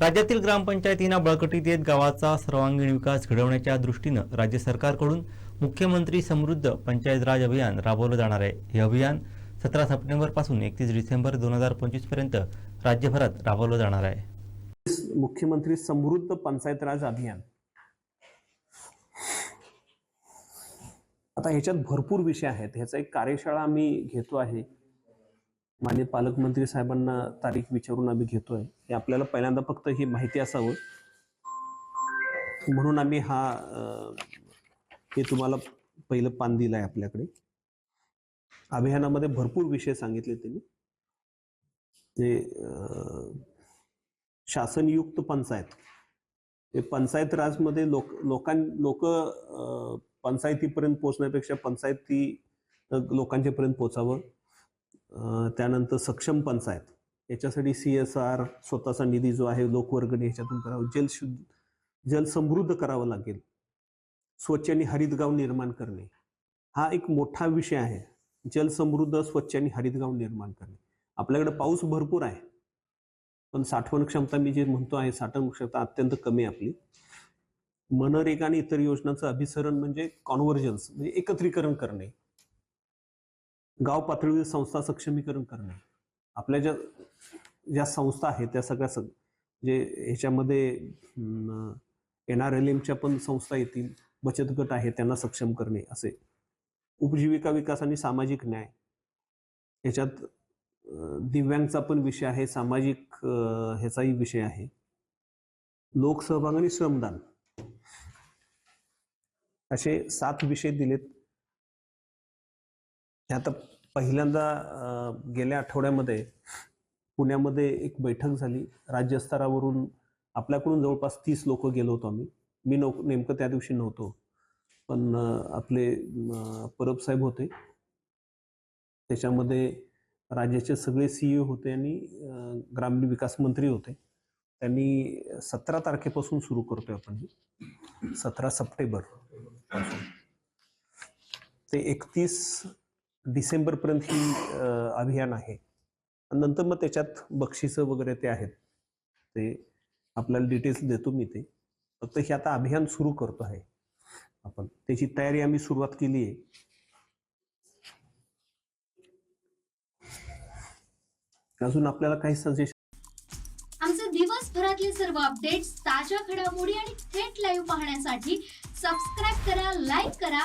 राज्यातील ग्रामपंचायतींना बळकटी देत गावाचा सर्वांगीण विकास घडवण्याच्या दृष्टीनं राज्य सरकारकडून मुख्यमंत्री समृद्ध पंचायत राज अभियान राबवलं जाणार आहे. हे अभियान सतरा सप्टेंबरपासून एकतीस डिसेंबर दोन हजार पंचवीसपर्यंत राज्यभरात राबवलं जाणार आहे. मुख्यमंत्री समृद्ध पंचायत राज अभियान. आता ह्याच्यात भरपूर विषय आहेत. ह्याचा एक कार्यशाळा आम्ही घेतो आहे. मान्य पालकमंत्री साहेबांना तारीख विचारून आम्ही घेतोय. हे आपल्याला पहिल्यांदा फक्त ही माहिती असावं. म्हणून आम्ही हा हे तुम्हाला पहिलं पान दिलं आहे आपल्याकडे. अभियानामध्ये भरपूर विषय सांगितले त्यांनी. ते अं, शासनयुक्त पंचायत. ते पंचायत राजमध्ये लोक लोकां लोक पंचायतीपर्यंत पोहोचण्यापेक्षा पंचायती लोकांच्यापर्यंत पोचावं त्यानंतर सक्षम पंचायत. याच्यासाठी सी एस आर स्वतःचा निधी जो आहे लोकवर्गणी ह्याच्यातून करावं. जलशुद्ध जल समृद्ध करावं लागेल. स्वच्छ आणि हरितगाव निर्माण करणे. हा एक मोठा विषय आहे. जल समृद्ध स्वच्छ आणि हरितगाव निर्माण करणे. आपल्याकडे पाऊस भरपूर आहे. पण साठवण क्षमता मी जे म्हणतो आहे साठवण क्षमता अत्यंत कमी आहे आपली. मनरेगा आणि इतर योजनांचं अभिसरण म्हणजे कॉन्व्हर्जन्स म्हणजे एकत्रीकरण करणे. गाव पातळीवर संस्था सक्षमीकरण करणे. आपल्या ज्या ज्या संस्था आहेत त्या सगळ्या सग जे ह्याच्यामध्ये एन आर एल एमच्या पण संस्था येतील बचत गट आहे त्यांना सक्षम करणे असे. उपजीविका विकास आणि सामाजिक न्याय. ह्याच्यात दिव्यांगचा पण विषय आहे सामाजिक ह्याचाही विषय आहे. लोकसहभाग आणि श्रमदान. असे सात विषय दिलेत. आता पहिल्यांदा गेल्या आठवड्यामध्ये पुण्यामध्ये एक बैठक झाली. राज्यस्तरावरून आपल्याकडून जवळपास तीस लोक गेलो होतो आम्ही. मी नो नेमकं त्या दिवशी नव्हतो. पण आपले परब साहेब होते. त्याच्यामध्ये राज्याचे सगळे सीईओ होते आणि ग्रामीण विकास मंत्री होते. त्यांनी सतरा तारखेपासून सुरू करतोय आपण सतरा सप्टेंबर ते एकतीस डिसेंबरपर्यंत ही अभियान आहे. नंतर मग त्याच्यात बक्षिसं वगैरे ते आहेत. ते आपल्याला डिटेल्स देतो मी ते. फक्त हे आता अभियान सुरू करतो आहे. आपण. त्याची तयारी आम्ही सुरुवात केली आहे. अजून आपल्याला काही सजेशन आमचे दिवसभरातले सर्व अपडेट्स ताज्या घडामोडी आणि थेट लाईव्ह पाहण्यासाठी सबस्क्राईब करा लाईक करा